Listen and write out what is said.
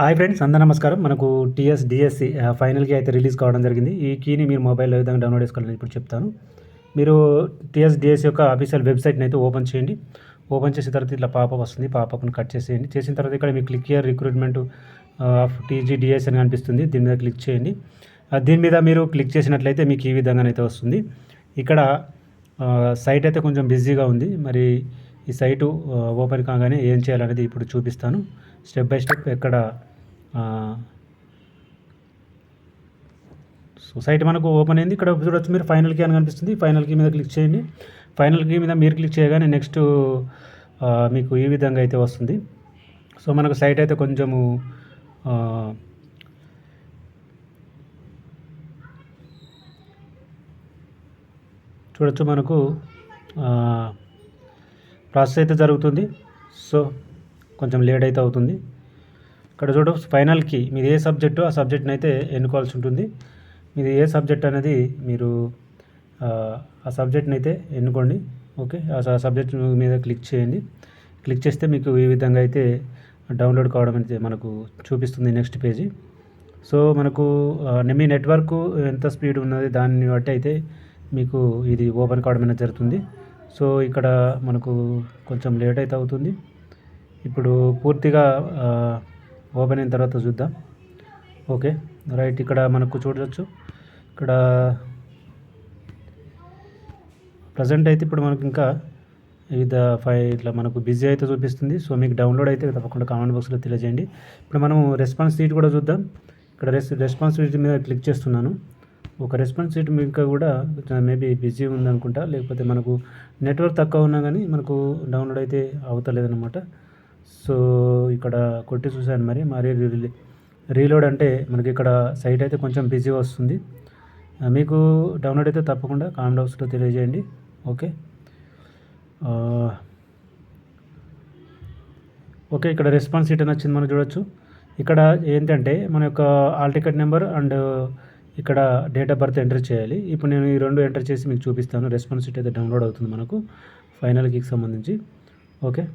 Hi friends అందరూ నమస్కారం. మనకు టీఎస్ డిఎస్సి ఫైనల్కి అయితే రిలీజ్ కావడం జరిగింది. ఈ కీని మీరు మొబైల్లో విధంగా డౌన్లోడ్ చేసుకోవాలని ఇప్పుడు చెప్తాను. మీరు టీఎస్ డిఎస్సి యొక్క అఫీషియల్ వెబ్సైట్ని అయితే ఓపెన్ చేయండి. ఓపెన్ చేసిన తర్వాత ఇట్లా పాప వస్తుంది. పాపను కట్ చేసేయండి. చేసిన తర్వాత ఇక్కడ మీకు click here recruitment of TG DS అని కనిపిస్తుంది. దీని మీద క్లిక్ చేయండి. దీని మీద మీరు క్లిక్ చేసినట్లయితే మీకు ఈ విధంగానైతే వస్తుంది. ఇక్కడ సైట్ అయితే కొంచెం బిజీగా ఉంది. మరి ఈ సైటు ఓపెన్ కాగానే ఏం చేయాలనేది ఇప్పుడు చూపిస్తాను. స్టెప్ బై స్టెప్ ఎక్కడ సో సైట్ మనకు ఓపెన్ అయింది. ఇక్కడ చూడొచ్చు మీరు ఫైనల్ కీ అని కనిపిస్తుంది. ఫైనల్ కీ మీద క్లిక్ చేయండి. ఫైనల్ కీ మీద మీరు క్లిక్ చేయగానే నెక్స్ట్ మీకు ఈ విధంగా అయితే వస్తుంది. సో మనకు సైట్ అయితే కొంచెము చూడొచ్చు మనకు ప్రాసెస్ అయితే జరుగుతుంది. సో కొంచెం లేట్ అయితే అవుతుంది. ఇక్కడ చూడ ఫైనల్కి మీది ఏ సబ్జెక్టు ఆ సబ్జెక్ట్ని అయితే ఎన్నుకోవాల్సి ఉంటుంది. మీది ఏ సబ్జెక్ట్ అనేది మీరు ఆ, సబ్జెక్ట్ని అయితే ఎన్నుకోండి. ఓకే? ఆ సబ్జెక్ట్ మీద క్లిక్ చేయండి. క్లిక్ చేస్తే మీకు ఈ విధంగా అయితే డౌన్లోడ్ కావడం అయితే మనకు చూపిస్తుంది నెక్స్ట్ పేజీ. సో మనకు మీ నెట్వర్క్ ఎంత స్పీడ్ ఉన్నది దాన్ని బట్టి అయితే మీకు ఇది ఓపెన్ కావడం అనేది జరుగుతుంది. సో ఇక్కడ మనకు కొంచెం లేట్ అయితే అవుతుంది. ఇప్పుడు పూర్తిగా ఓపెన్ అయిన తర్వాత చూద్దాం. ఓకే రైట్ ఇక్కడ మనకు చూడవచ్చు ఇక్కడ ప్రజెంట్ అయితే ఇప్పుడు మనకు ఇంకా వివిధ ఫైవ్ ఇట్లా మనకు బిజీ అయితే చూపిస్తుంది. సో మీకు డౌన్లోడ్ అయితే తప్పకుండా కామెంట్ బాక్స్లో తెలియజేయండి. ఇప్పుడు మనం రెస్పాన్స్ సీట్ కూడా చూద్దాం. ఇక్కడ రెస్ రెస్పాన్స్ సీట్ మీద క్లిక్ చేస్తున్నాను. ఒక రెస్పాన్స్ సీట్ ఇంకా కూడా మేబీ బిజీ ఉందనుకుంటా లేకపోతే మనకు నెట్వర్క్ తక్కువ ఉన్నా కానీ మనకు డౌన్లోడ్ అయితే అవుతలేదన్నమాట. సో ఇక్కడ కొట్టి చూశాను మరి మరి రీ- రీలోడ్ అంటే మనకి ఇక్కడ సైట్ అయితే కొంచెం బిజీ వస్తుంది. మీకు డౌన్లోడ్ అయితే తప్పకుండా కామెంట్ బాక్స్లో తెలియజేయండి. ఓకే. ఓకే ఇక్కడ రెస్పాన్స్ రిటర్న్ వచ్చింది మనం చూడొచ్చు. ఇక్కడ ఏంటంటే మన యొక్క ఆల్ టికెట్ నెంబర్ అండ్ ఇక్కడ డేట్ ఆఫ్ బర్త్ ఎంటర్ చేయాలి. ఇప్పుడు నేను ఈ రెండు ఎంటర్ చేసి మీకు చూపిస్తాను. రెస్పాన్స్ సీట్ అయితే డౌన్లోడ్ అవుతుంది మనకు ఫైనల్ కీకి సంబంధించి. ఓకే.